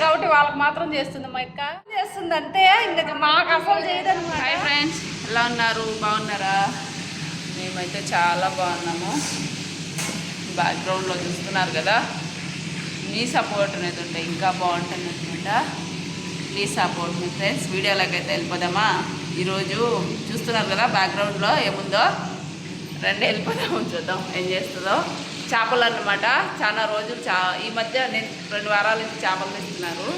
కాబట్టి వాళ్ళకి మాత్రం చేస్తుంది మా ఇక్క. చేస్తుంది అంతే ఇంకా మాకు అసలు చేయదని హాయ్ ఫ్రెండ్స్ ఎలా ఉన్నారు? బాగున్నారా? మేమైతే చాలా బాగున్నాము. బ్యాక్గ్రౌండ్లో చూస్తున్నారు కదా. మీ సపోర్ట్ అనేది ఉంటే ఇంకా బాగుంటుంది అనమాట ప్లీజ్ సపోర్ట్ మీ ఫ్రెండ్స్ వీడియోలోకి అయితే వెళ్ళిపోదామా? ఈరోజు చూస్తున్నారు కదా బ్యాక్గ్రౌండ్లో ఏముందో? రండి వెళ్ళిపోదాము చూద్దాం. ఏం చేస్తుందో? చేపలు అన్నమాట చాలా రోజులు చా ఈ మధ్య నేను రెండు వారాల నుంచి చేపలు తెస్తున్నారు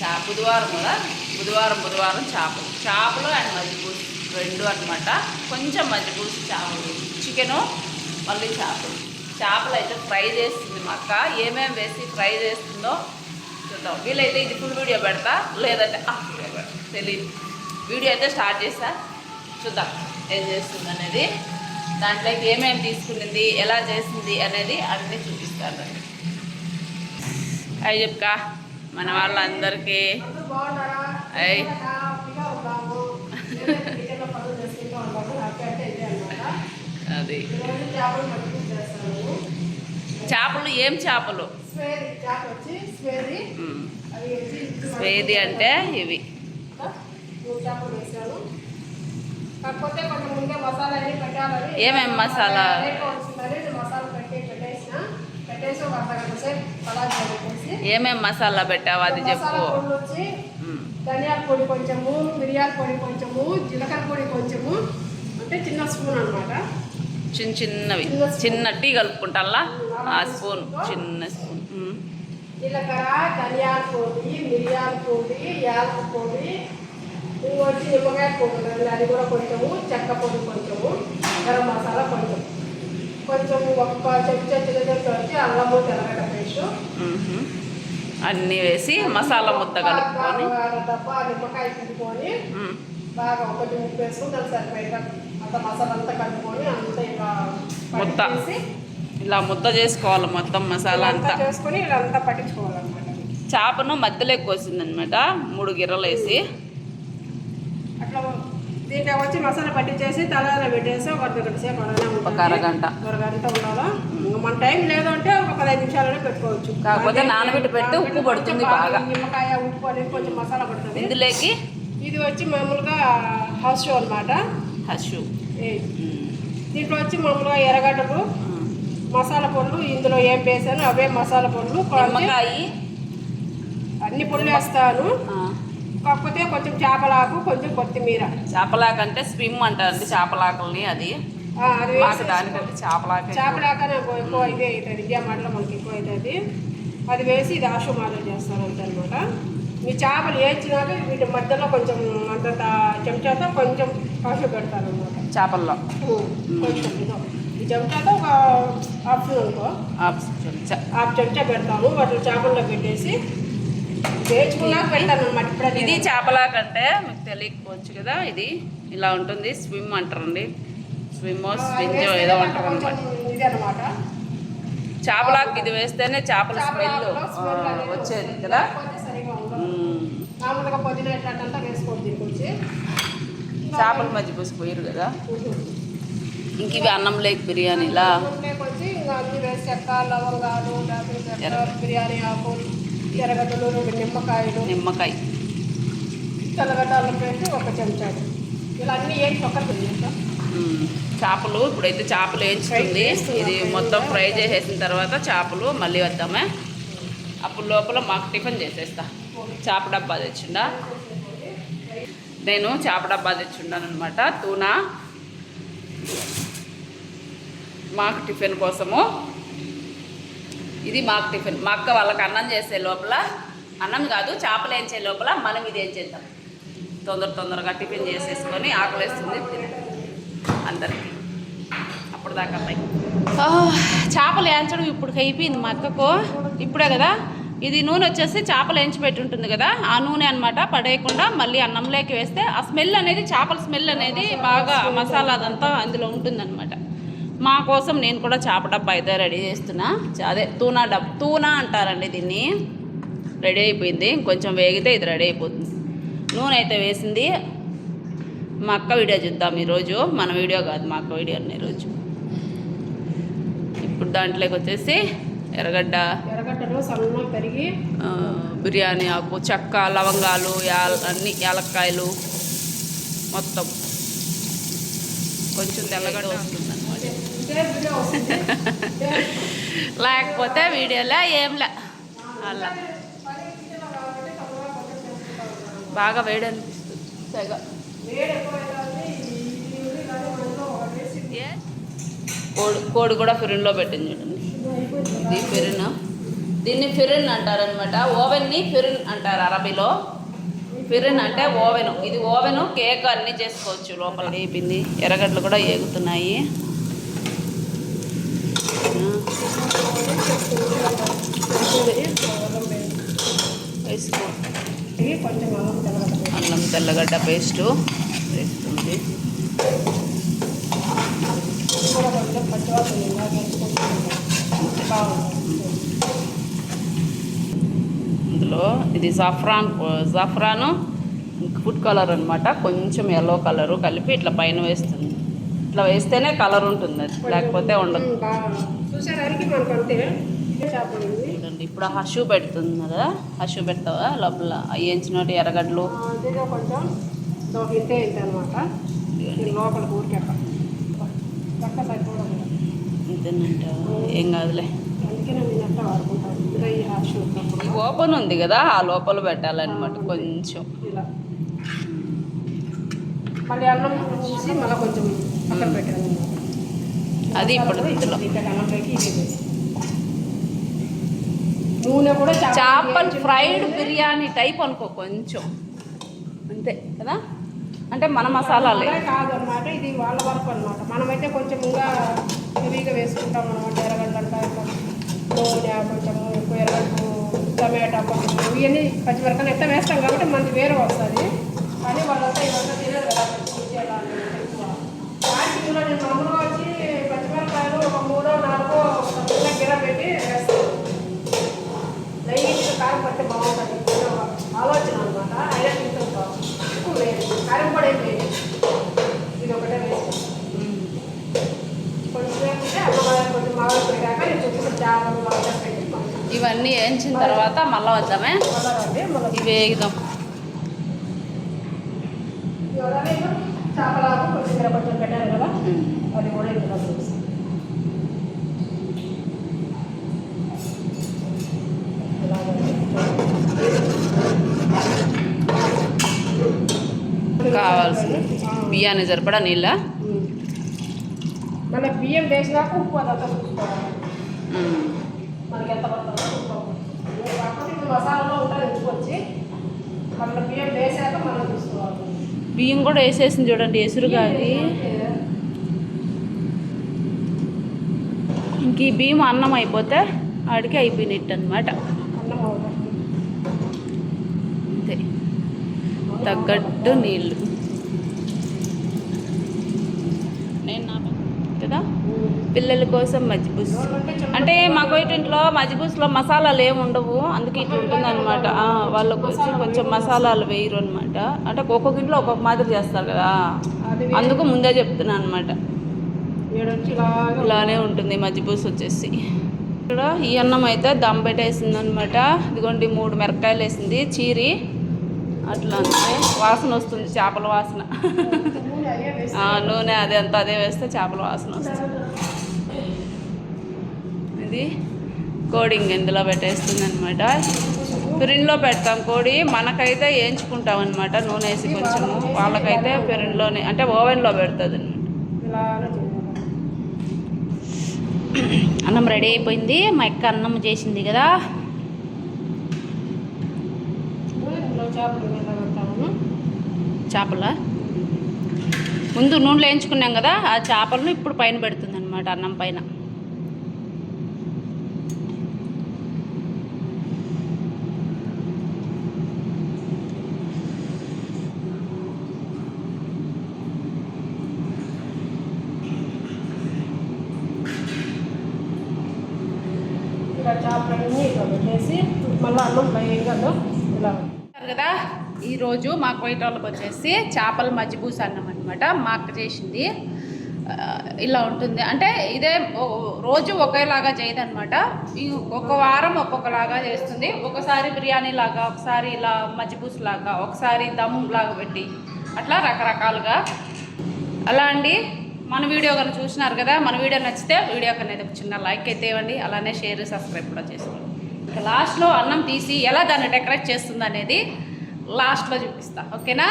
చా బుధవారం కదా బుధవారం బుధవారం చేపలు. చేపలు అండ్ మజ్జిపూసి రెండు అనమాట కొంచెం మజ్జిపూసి చేపలు చికెను మళ్ళీ చేపలు. చేపలు అయితే ఫ్రై చేస్తుంది మా అక్క. ఏమేమి వేసి ఫ్రై చేస్తుందో చూద్దాం. వీలైతే ఇది ఫుల్ వీడియో పెడతా లేదంటే హాఫ్ వీడియో పెడతా. తెలియదు వీడియో అయితే స్టార్ట్ చేస్తా. చూద్దాం. ఏం చేస్తుంది అనేది దాంట్లోకి ఏమేమి తీసుకునింది ఎలా చేసింది అనేది అన్నీ చూపిస్తాను. అవి చెప్పుకా మన వాళ్ళందరికీ. అయ్. అది. చేపలు ఏం చేపలు. స్వేది అంటే ఇవి. కాకపోతే కొంచెం ముందే మసాలా అన్ని పెట్టాలని ఏమేం మసాలా? నేను మసాలా పెట్టావు అది చెప్పు. ధనియాల పొడి కొంచెము మిరియాల పొడి కొంచెము జీలకర్ర పొడి కొంచెము అంటే చిన్న స్పూన్ అన్నమాట. చిన్న చిన్నవి. చిన్న టీ కలుపుకుంటా ఆ స్పూన్ చిన్న స్పూన్. జీలకర్ర ధనియాల పొడి మిరియాల పొడి యాలక పొడి వచ్చి నిమ్మకాయ పొడి ఉంది, అది కూడా కొంచెము చెక్క పొడి కొంచెము గరం మసాలా కొంచెం. కొంచెం ఒక్క చెంచా చిన్న చెంచా వచ్చి అల్లము తెల్లగడ్డ పేస్ట్. అన్నీ వేసి మసాలా ముద్ద కలుపుకొని. డబ్బా నిమ్మకాయ ఉమ్. బాగా కొంచెం ఉప్పు సరిపోయేట అంత మసాలా అంతా కలుపుకొని అంతా ఇలా ముద్ద. ఇలా ముద్ద చేసుకోవాలి మొత్తం మసాలా అంతా. చేసుకొని ఇలా అంతా పట్టించుకోవాలన్నమాట. చేపను మధ్యలో కోసిందనమాట. మూడు గిర్రలు వేసి. దీంట్లో వచ్చి మసాలా పట్టించేసి తలాలో పెట్టేసి ఒక అర్ధ గంట సేపు అలానే. ఒక అరగంట. ఉండాలా? మన టైం లేదంటే ఒక పదహైదు నిమిషాలనే పెట్టుకోవచ్చు. కాకపోతే నానబెట్టి పెడితే ఉప్పు పడుతుంది బాగా. నిమ్మకాయ ఉప్పు అనేది కొంచెం మసాలా పడుతుంది. ఇందులోకి? ఇది వచ్చి మామూలుగా హౌస్ అనమాట హషు దీంట్లో వచ్చి మామూలుగా ఎర్రగడ్డలు మసాలా పొడులు ఇందులో ఏం వేసాను అవే మసాలా పొడులు నిమ్మకాయ. అన్ని పొడులు వేస్తాను. కాకపోతే కొంచెం చేపలాకు కొంచెం కొత్తిమీర. చేపలాకంటే స్విమ్ అంటారండి చేపలాకల్ని అది. మాకు దానికంటే చేపలాక చేపలాక నాకు ఎక్కువ ఇదే అవుతుంది. ఇదే మాటలో మనకి ఎక్కువ అవుతుంది. అది వేసి ఇది ఆశుమాలో చేస్తాను అంతే అనమాట ఈ చేపలు వేయించినాక వీటి మధ్యలో కొంచెం అంత తా- చెంచాతో కొంచెం కాఫీ పెడతాను అనమాట చేపల్లో. కొంచెం ఇదో. ఈ చెంచాతో ఒక స్పూన్ అనుకో. ఆప్ చెంచా. పెడతాను. వాటిని చేపల్లో పెట్టేసి ఇది చేపలాకంటే మీకు తెలియకపోవచ్చు కదా ఇది. ఇలా ఉంటుంది. స్విమ్ అంటారండి. స్విమ్ స్వింజ్ ఏదో అంటారు అనమాట చేపలాకు ఇది వేస్తేనే చేపల స్మెల్. వచ్చేది కదా. చేపల మధ్య పోసిపోయారు కదా. ఇంక ఇవి అన్నం లేక్ బిర్యానీలా? బిర్యానీ ఆకు ఎర్రగడ్డలు రెండు నిమ్మకాయలు. నిమ్మకాయ. తెల్లగడ్డ అల్లం పేస్ట్ ఒక చెంచాడు. ఇలా అన్ని తినేస్తాం మ్మ్. చేపలు ఇప్పుడైతే చేపలు వేయించుతుంది. ఇది మొత్తం ఫ్రై చేసేసిన తర్వాత చేపలు మళ్ళీ వద్దామే. అప్పుడు లోపల మాకు టిఫిన్ చేసేస్తా. చేప డబ్బా తెచ్చిండా? నేను చేప డబ్బా తెచ్చుండాను అనమాట తూనా? మాకు టిఫిన్ కోసము ఇది మాకు టిఫిన్. మా అక్క వాళ్ళకి అన్నం చేసే లోపల అన్నం కాదు చేపలు వేయించే లోపల మనం ఇది ఏం చేద్దాం తొందర తొందరగా టిఫిన్ చేసేసుకొని ఆకలేస్తుంది తినేద్దాం అందరికి. అప్పుడు దాకా అమ్మాయి చేపలు వేయించడం ఇప్పుడు అయిపోయింది మా అక్కకు. ఇప్పుడే కదా? ఇది నూనె వచ్చేసి చేపలు వేయించి పెట్టి ఉంటుంది కదా? ఆ నూనె అనమాట పడేయకుండా మళ్ళీ అన్నంలోకి వేస్తే ఆ స్మెల్ అనేది చేపల స్మెల్ అనేది బాగా మసాలాదంతా మసాలా అదంతా అందులో ఉంటుందన్నమాట. మా కోసం నేను కూడా చేప డబ్బా అయితే రెడీ చేస్తున్నా. అదే తూనా డబ్బా తూనా అంటారండి దీన్ని. రెడీ అయిపోయింది. కొంచెం వేగితే ఇది రెడీ అయిపోతుంది. నూనె అయితే వేసింది. మా అక్క వీడియో చూద్దాం ఈరోజు. మన వీడియో కాదు మా అక్క వీడియో ఈరోజు. ఇప్పుడు దాంట్లోకి వచ్చేసి ఎర్రగడ్డ ఎర్రగడ్డ కొంచెం సన్నగా పెరిగి బిర్యానీ ఆకు చెక్క లవంగాలు యాల అన్ని యాలక్కాయలు మొత్తం. కొంచెం తెల్లగడ్డ వస్తుంది అనమాట ఇదే వీడియో వస్తుంది లేకపోతే వీడియోలో ఏంలే అలా. బాగా వేడి అనిపిస్తుంది తెగ. కోడి కోడి కూడా ఫిరిన్లో పెట్టింది చూడండి. ఇది ఫిరిన్ దీన్ని ఫిరిన్ అంటారనమాట ఓవెన్ని ఫిరిన్ అంటారు అరబీలో. ఫిరిన్ అంటే ఓవెను. ఇది ఓవెను కేక్ అన్నీ చేసుకోవచ్చు లోపల. వేపింది ఎర్రగడ్డలు కూడా ఏగుతున్నాయి. వేసుకో అల్లం తెల్లగడ్డ పేస్ట్ పేస్టు వేస్తుంది. ఇందులో ఇది జాఫ్రాన్ జాఫ్రాను ఫుడ్ కలర్ అనమాట కొంచెం ఎల్లో కలరు కలిపి ఇట్లా పైన వేస్తుంది. ఇట్లా వేస్తేనే కలర్ ఉంటుంది లేకపోతే ఉండదు. చూసేదానికి మనకు అంతే చూడండి ఇప్పుడు హషు పెడుతుంది కదా హషు పెడతావా? లోపల వేయించినట్టు ఎర్రగడ్డలు? కొంచెం ఇంతే ఇంత అనమాట లోపల ఊరికే పక్క సరిపోవడం లేదు. ఇంతేనంట ఏం కాదులే. ఓపెన్ ఉంది కదా ఆ లోపల పెట్టాలన్నమాట కొంచెం. మళ్ళీ అన్నం చూసి మళ్ళీ కొంచెం పక్కన పెట్టాను అది ఇప్పుడు ఇందులో. నూనె కూడా చేపలు ఫ్రైడ్ బిర్యానీ టైప్ అనుకో కొంచెం. అంతే కదా? అంటే మన మసాలాలే. అలా కాదు అనమాట ఇది వాళ్ళ వరకు అనమాట మనమైతే కొంచెం ఇంకా హెవీగా వేసుకుంటాం అనమాట ఎర్రగడ్డ నూనె కొంచెము ఎర్రగడ్డ టమాటా కొంచెం ఇవన్నీ పచ్చిమిరపకాయలు ఎట్లా వేస్తాం కాబట్టి మనది వేరే వస్తుంది. కానీ వాళ్ళంతా ఇవంతా తినరు కదా నేను మామూలుగా వచ్చి పచ్చిమిరపకాయలు ఒక మూడో నాలుగో ఒక గిర పెట్టి వేస్తాను లైట్గా కారం పడితే బాగుంటుంది. ఆలోచన అనమాట అయినా తింటాం బాగుంది. ఎక్కువ లేదు కారం కూడా ఏం లేదు. ఇది ఒకటే వేస్తాం. కొంచెం వేస్తే అన్నమాట కొంచెం మామూలు పెరిగాక నేను చేపలు పెట్టి ఇవన్నీ వేయించిన తర్వాత మళ్ళీ వద్దామే? ఇవి వేగుదాం చేపలాకు కొంచెం పెట్టారు కదా. అది కూడా కావాల్సిన బియ్యాన్ని సరిపడా నీళ్ళ? మన బియ్యం వేసినాక ఉప్పు అదంతా చూసుకోవాలి. ఉమ్. మనకి ఎంత పడుతుందో చూసుకోవాలి. కాకపోతే ఇప్పుడు మసాలాలో ఉంటుంది ఎంచుకొచ్చి మళ్ళీ బియ్యం వేసాక మనం చూసుకోవాలి. బియ్యం కూడా వేసేసింది చూడండి ఎసురుగా అది ఇంక ఈ బియ్యం అన్నం అయిపోతే ఆడికి అయిపోయినట్టు అనమాట అంతే. తగ్గట్టు నీళ్ళు నేను నా కదా పిల్లల కోసం మజ్జిబూస్ అంటే మాకు ఇంట్లో మజ్జిబూస్లో మసాలాలు ఏమి ఉండవు. అందుకే ఇట్లా ఉంటుందన్నమాట. అనమాట వాళ్ళకి వచ్చి కొంచెం మసాలాలు వేయరు అనమాట అంటే ఒక్కొక్క ఇంట్లో ఒక్కొక్క మాదిరి చేస్తారు కదా. అందుకు ముందే చెప్తున్నాను అనమాట ఇలానే ఉంటుంది మజ్జిబూస్ వచ్చేసి. ఇక్కడ ఈ అన్నం అయితే దమ్ పెట్టేసింది అనమాట ఇదిగోండి మూడు మిరపకాయలు వేసింది. చీరి. అట్లా అంటే వాసన వస్తుంది చేపల వాసన. నూనె నూనె అదే అంతా అదే వేస్తే చేపల వాసన వస్తుంది. ఇది కోడింగ్ ఇందులో పెట్టేస్తుంది అనమాట పిరిన్లో పెడతాం కోడి. మనకైతే వేయించుకుంటాం అనమాట నూనె వేసి కొంచెము. వాళ్ళకైతే పిరిన్లోనే అంటే ఓవెన్లో పెడుతుంది అనమాట అన్నం రెడీ అయిపోయింది. మా అక్క అన్నం చేసింది కదా. చేపల? ముందు నూనెలో వేయించుకున్నాం కదా ఆ చేపలను ఇప్పుడు పైన పెడుతుంది అనమాట అన్నం పైన ఇలా చేపలన్నీ ఇట్లా పెట్టేసి మళ్ళీ అన్నం ఇలా కదా? ఈరోజు మా కోయిట వాళ్ళకి వచ్చేసి చేపల మజ్జిబూస్ అన్నం అనమాట మా అక్క చేసింది. ఇలా ఉంటుంది. అంటే ఇదే రోజు ఒకేలాగా చేయదనమాట ఈ ఒక వారం ఒక్కొక్కలాగా చేస్తుంది. ఒకసారి బిర్యానీ లాగా ఒకసారి ఇలా మజ్జిబూస్ లాగా ఒకసారి దమ్ లాగా పెట్టి అట్లా రకరకాలుగా. అలా అండి. మన వీడియో కనుక చూసినారు కదా మన వీడియో నచ్చితే వీడియో కన్నా ఒక చిన్న లైక్ అయితే ఇవ్వండి. అలానే షేర్ సబ్స్క్రైబ్ కూడా చేసుకోండి. లాస్ట్లో అన్నం తీసి ఎలా దాన్ని డెకరేట్ చేస్తుంది అనేది లాస్ట్లో చూపిస్తా. ఓకేనా?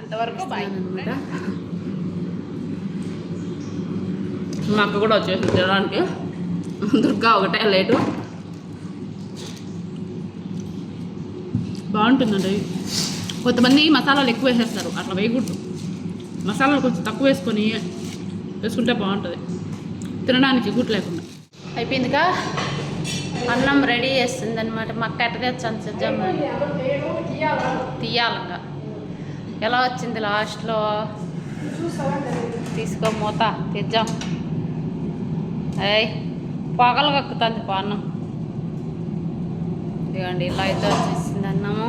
అంతవరకు బాయ్ మా అక్క కూడా వచ్చేసి తినడానికి. దుర్గా ఒకటే లేటు. బాగుంటుందండి. కొంతమంది మసాలాలు ఎక్కువ వేసేస్తారు అట్లా వేయకూడదు. మసాలాలు కొంచెం తక్కువ వేసుకొని వేసుకుంటే బాగుంటుంది. తినడానికి గుడ్డు లేకుండా. అయిపోయిందిగా అన్నం రెడీ చేస్తుంది అనమాట మా కట్టగా ఎట్టగా తీయాలంగా ఎలా వచ్చింది లాస్ట్లో? తీసుకో మూత తెద్దాం. అయ్యి పొగలు కక్కుతుంది పా అన్నం. ఇదిగోండి ఇలా అయితే వచ్చేసింది అన్నము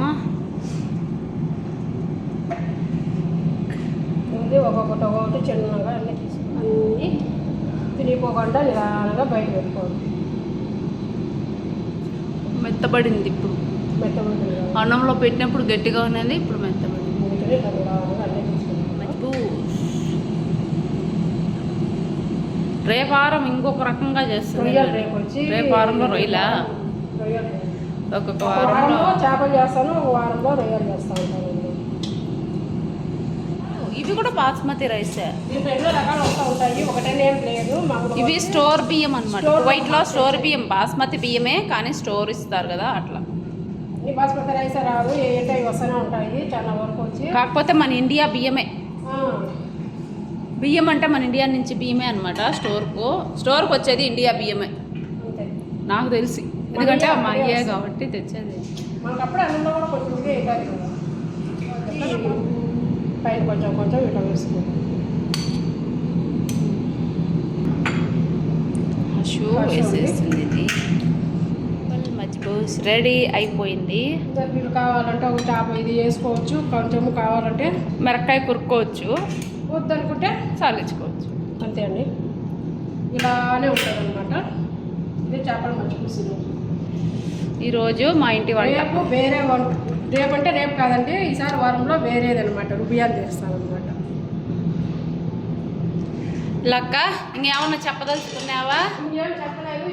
ఇది ఒక్కొక్కటి ఒక్కొక్కటి చిన్నగా అన్నీ తీసుకుని అన్నీ తిరిగిపోకుండా నిదానంగా బయట పెట్టుకోవాలి. మెత్తబడింది ఇప్పుడు. అన్నంలో పెట్టినప్పుడు గట్టిగా ఉన్నది ఇప్పుడు మెత్తబడింది. రేపారం ఇంకొక రకంగా చేస్తుంది. రేపారంలో రొయ్యలా. ఒక్కొక్క ఒక వారంలో చేపలు చేస్తాను ఒక వారంలో రొయ్యలు చేస్తా ఉంటాను. నేను. ఇవి కూడా బాస్మతి రైసే. ఇవి స్టోర్ బియ్యం అనమాట Store కువైట్లో స్టోర్ బియ్యం బాస్మతి బియ్యమే కానీ స్టోర్ ఇస్తారు కదా అట్లా. ఈ బాస్మతి రైస్ రాదు. ఏంటో ఇవి వస్తూనే ఉంటాయి. చాలా వరకు వచ్చి. కాకపోతే మన ఇండియా బియ్యమే. బియ్యం అంటే మన ఇండియా నుంచి బియ్యమే అనమాట స్టోర్కు స్టోర్కి వచ్చేది ఇండియా బియ్యమే. నాకు తెలిసి. ఎందుకంటే మా అయ్యే కాబట్టి తెచ్చేది. అన్నంలో కూడా కొంచెం ఇదే అవుతుంది కదా ఈ పైన కొంచెం కొంచెం ఇట్లా వేసుకుంటాం షూ వేసేస్తుంది ఇది రెడీ అయిపోయింది. మీరు కావాలంటే ఒక చేప ఇది వేసుకోవచ్చు కొంచెం కావాలంటే మిరకాయ కురుక్కోవచ్చు. వద్దనుకుంటే చాలించుకోవచ్చు అంతే అండి. ఇలానే ఉంటుంది అనమాట ఇది చేపలు మంచి ఈరోజు మా ఇంటి వంట. రేపు వేరే వంట. రేపు అంటే రేపు కాదండి ఈసారి వారంలో వేరేదనమాట రుబియాలు చేస్తామన్నమాట లక్క ఇంకేమన్నా చెప్పదలుచుకున్నావా? ఇంకేం చెప్పలేదు.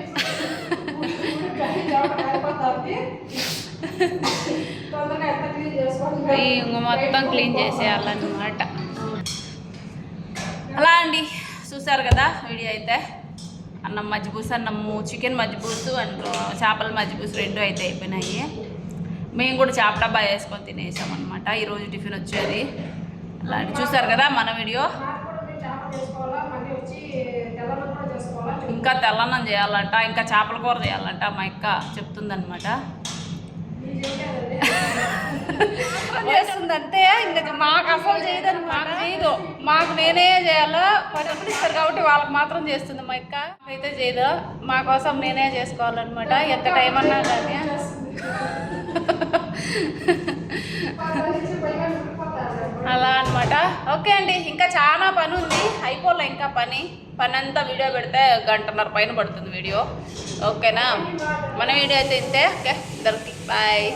ఇంక మొత్తం క్లీన్ చేసేయాలన్నమాట. అలా అండి చూసారు కదా వీడియో అయితే. అన్నం మజ్బూస్ అన్నము చికెన్ మజ్బూసు అండ్ చేపల మజ్బూస్ రెండు అయితే అయిపోయినాయి. మేము కూడా చేప డబ్బా వేసుకొని తినేసాం అనమాట ఈరోజు టిఫిన్ వచ్చేది. అలాంటి చూసారు కదా మన వీడియో? ఇంకా తెల్లన్నం చేయాలంట ఇంకా చేపల కూర చేయాలంట మా అక్క చెప్తుందనమాట మీరు చేసేదండి చేస్తుంది అంతే ఇంకా మాకు అసలు చేయదని మాకు చేయదు. మాకు నేనే చేయాలో? డబ్బులు ఇస్తారు కాబట్టి వాళ్ళకి మాత్రం చేస్తుంది మా అక్క. అయితే చేయదు. మా కోసం నేనే చేసుకోవాలన్నమాట. ఎంత టైం అన్నా కానీ. అలా అన్నమాట. ఓకే అండి ఇంకా చాలా పని ఉంది. అయిపోలే ఇంకా పని. పని అంతా వీడియో పెడితే గంటన్నర పైన పడుతుంది వీడియో. ఓకేనా? మన వీడియో అయితే ఇంతే. ఓకే ఇద్దరికి బాయ్.